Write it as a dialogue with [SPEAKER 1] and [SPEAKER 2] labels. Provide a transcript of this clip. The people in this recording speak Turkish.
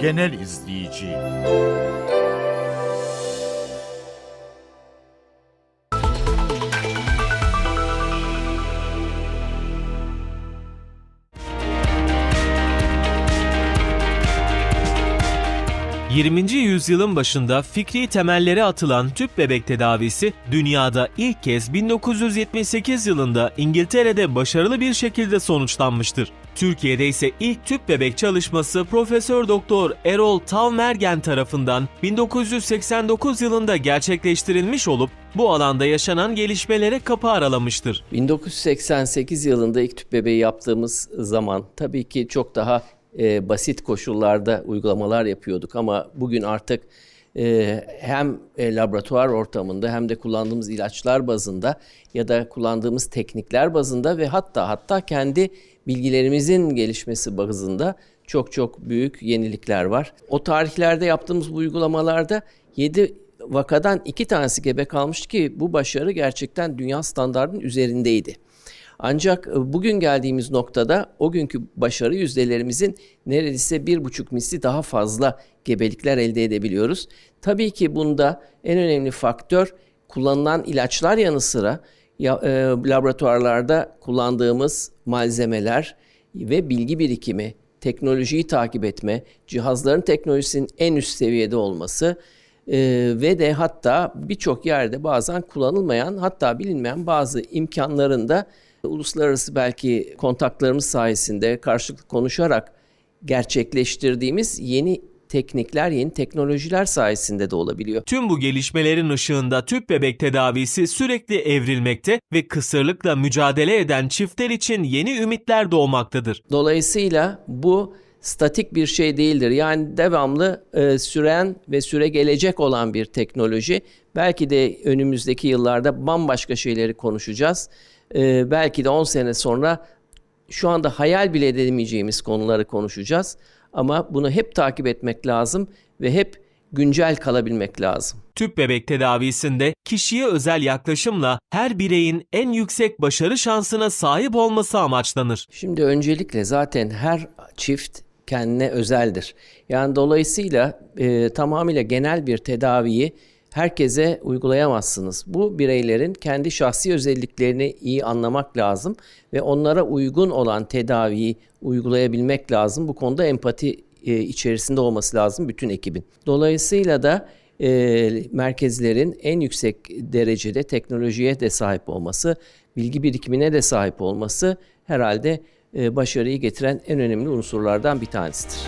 [SPEAKER 1] genel izleyici.
[SPEAKER 2] 20. yüzyılın başında fikri temelleri atılan tüp bebek tedavisi dünyada ilk kez 1978 yılında İngiltere'de başarılı bir şekilde sonuçlanmıştır. Türkiye'de ise ilk tüp bebek çalışması Profesör Doktor Erol Tavmergen tarafından 1989 yılında gerçekleştirilmiş olup bu alanda yaşanan gelişmelere kapı aralamıştır.
[SPEAKER 3] 1988 yılında ilk tüp bebeği yaptığımız zaman tabii ki çok daha e, basit koşullarda uygulamalar yapıyorduk ama bugün artık e, hem e, laboratuvar ortamında hem de kullandığımız ilaçlar bazında ya da kullandığımız teknikler bazında ve hatta hatta kendi bilgilerimizin gelişmesi bazında çok çok büyük yenilikler var. O tarihlerde yaptığımız bu uygulamalarda 7 vakadan 2 tanesi gebe kalmıştı ki bu başarı gerçekten dünya standartının üzerindeydi. Ancak e, bugün geldiğimiz noktada o günkü başarı yüzdelerimizin neredeyse bir buçuk misli daha fazla gebelikler elde edebiliyoruz. Tabii ki bunda en önemli faktör kullanılan ilaçlar yanı sıra ya, e, laboratuvarlarda kullandığımız malzemeler ve bilgi birikimi, teknolojiyi takip etme, cihazların teknolojisinin en üst seviyede olması e, ve de hatta birçok yerde bazen kullanılmayan hatta bilinmeyen bazı imkanların da uluslararası belki kontaklarımız sayesinde karşılıklı konuşarak gerçekleştirdiğimiz yeni teknikler, yeni teknolojiler sayesinde de olabiliyor.
[SPEAKER 2] Tüm bu gelişmelerin ışığında tüp bebek tedavisi sürekli evrilmekte ve kısırlıkla mücadele eden çiftler için yeni ümitler doğmaktadır.
[SPEAKER 3] Dolayısıyla bu statik bir şey değildir. Yani devamlı e, süren ve süre gelecek olan bir teknoloji. Belki de önümüzdeki yıllarda bambaşka şeyleri konuşacağız. E, belki de 10 sene sonra şu anda hayal bile edemeyeceğimiz konuları konuşacağız. Ama bunu hep takip etmek lazım ve hep güncel kalabilmek lazım.
[SPEAKER 2] Tüp bebek tedavisinde kişiye özel yaklaşımla her bireyin en yüksek başarı şansına sahip olması amaçlanır.
[SPEAKER 3] Şimdi öncelikle zaten her çift kendine özeldir. Yani dolayısıyla e, tamamıyla genel bir tedaviyi herkese uygulayamazsınız. Bu bireylerin kendi şahsi özelliklerini iyi anlamak lazım ve onlara uygun olan tedaviyi uygulayabilmek lazım. Bu konuda empati e, içerisinde olması lazım bütün ekibin. Dolayısıyla da e, merkezlerin en yüksek derecede teknolojiye de sahip olması, bilgi birikimine de sahip olması herhalde başarıyı getiren en önemli unsurlardan bir tanesidir.